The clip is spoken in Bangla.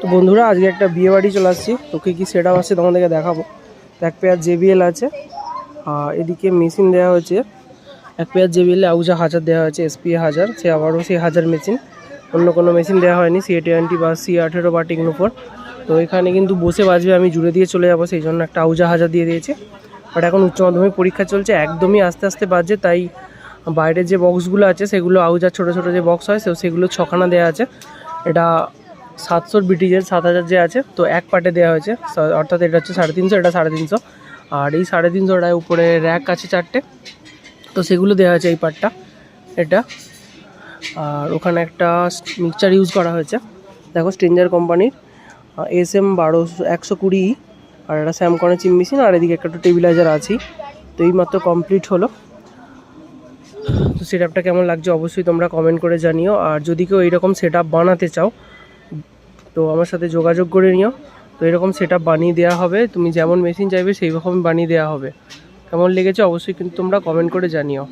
তো বন্ধুরা, আজকে একটা বিয়ে বাড়ি চলে আসছি। তোকে কি সেট আছে তোমাদেরকে দেখাবো। এক পেয়ার জেবিএল আছে, আর এদিকে মেশিন দেওয়া হয়েছে। এক পেয়ার জেবিএল আউজা হাজার দেওয়া হয়েছে এসপি হাজার সে আবারও সে হাজার মেশিন অন্য কোনো মেশিন দেওয়া হয়নি সি টোয়েন্টি বা সি আঠেরো বা টেকনোফোর তো এখানে কিন্তু বসে বাজবে, আমি জুড়ে দিয়ে চলে যাব, সেই জন্য একটা আউজা হাজার দিয়ে দিয়েছে। বাট এখন উচ্চ মাধ্যমিক পরীক্ষা চলছে, একদমই আস্তে আস্তে বাজছে, তাই বাইরের যে বক্সগুলো আছে, সেগুলো আউজার ছোটো ছোটো যে বক্স হয় সেগুলো ছখানা দেওয়া আছে। এটা সাতশোর বিটিজের সাত হাজার যে আছে, তো এক পার্টে দেওয়া হয়েছে। অর্থাৎ এটা হচ্ছে সাড়ে তিনশো, এটা সাড়ে তিনশো। আর এই সাড়ে তিনশোটায় উপরে র্যাক আছে চারটে। তো সেগুলো দেওয়া হয়েছে এই পার্টটা, এটা। আর ওখানে একটা মিক্সচার ইউজ করা হয়েছে। দেখো স্ট্রেঞ্জার কোম্পানির এস এম বারোশো একশো কুড়ি আর একটা স্যামকনের চিম মেশিন, আর এদিকে একটা টেবিলাইজার আছেই। তো এই মাত্র কমপ্লিট হলো। তো সেটআপটা কেমন লাগছে অবশ্যই তোমরা কমেন্ট করে জানিও। আর যদি কেউ এইরকম সেট বানাতে চাও তো আমার সাথে যোগাযোগ করে নিও। তো এরকম সেট বানিয়ে দেওয়া হবে। তুমি যেমন মেশিন চাইবে সেই রকম বানিয়ে দেওয়া হবে। কেমন লেগেছে অবশ্যই কিন্তু তোমরা কমেন্ট করে জানিও।